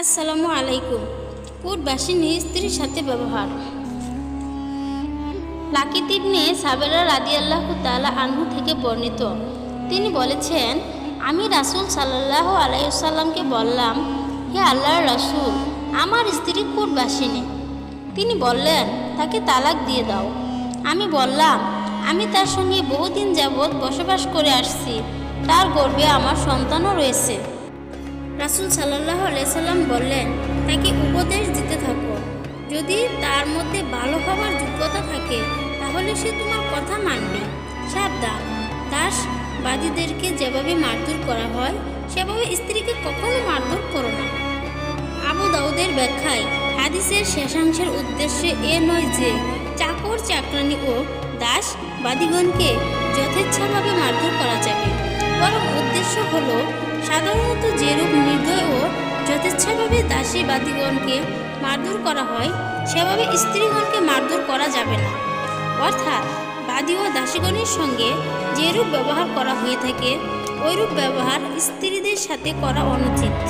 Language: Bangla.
আসসালামু আলাইকুম। কুটবাসিনী স্ত্রীর সাথে ব্যবহার। লাকিত ইবনে সাবেরা রাদিয়াল্লাহু তালা আনহু থেকে বর্ণিত। তিনি বলেছেন, আমি রাসূল সাল্লাল্লাহু আলাইহি সাল্লামকে বললাম, হে আল্লাহর রাসূল, আমার স্ত্রী কুটবাসিনী তিনি বললেন, তাকে তালাক দিয়ে দাও। আমি বললাম, আমি তার সঙ্গে বহুদিন যাবৎ বসবাস করে আসছি। তার গর্বে আমার সন্তানও রয়েছে। রাসুল সাল্লাহ সাল্লাম বললেন, তাকে উপদেশ দিতে থাকো। যদি তার মধ্যে ভালো হওয়ার যোগ্যতা থাকে, তাহলে সে তোমার কথা মানবে। সাবধান। দাস বাদীদেরকে যেভাবে মারধর করা হয়, সেভাবে স্ত্রীকে কখনো মারধর করো না। আবু দাউদের ব্যাখ্যায় হাদিসের শেষাংশের উদ্দেশ্যে এ নয় যে, চাকর, চাকরানি ও দাস বাদীগণকে যথেচ্ছাভাবে মারধর করা যাবে। বরং উদ্দেশ্য হলো সাধারণত যেরূপ নির্দয় ও যথেচ্ছাভাবে দাসী বাদীগণকে মারধর করা হয়, সেভাবে স্ত্রীগণকে মারধর করা যাবে না। অর্থাৎ বাদী ও দাসীগণের সঙ্গে যেরূপ ব্যবহার করা হয়ে থাকে, ওইরূপ ব্যবহার স্ত্রীদের সাথে করা অনুচিত।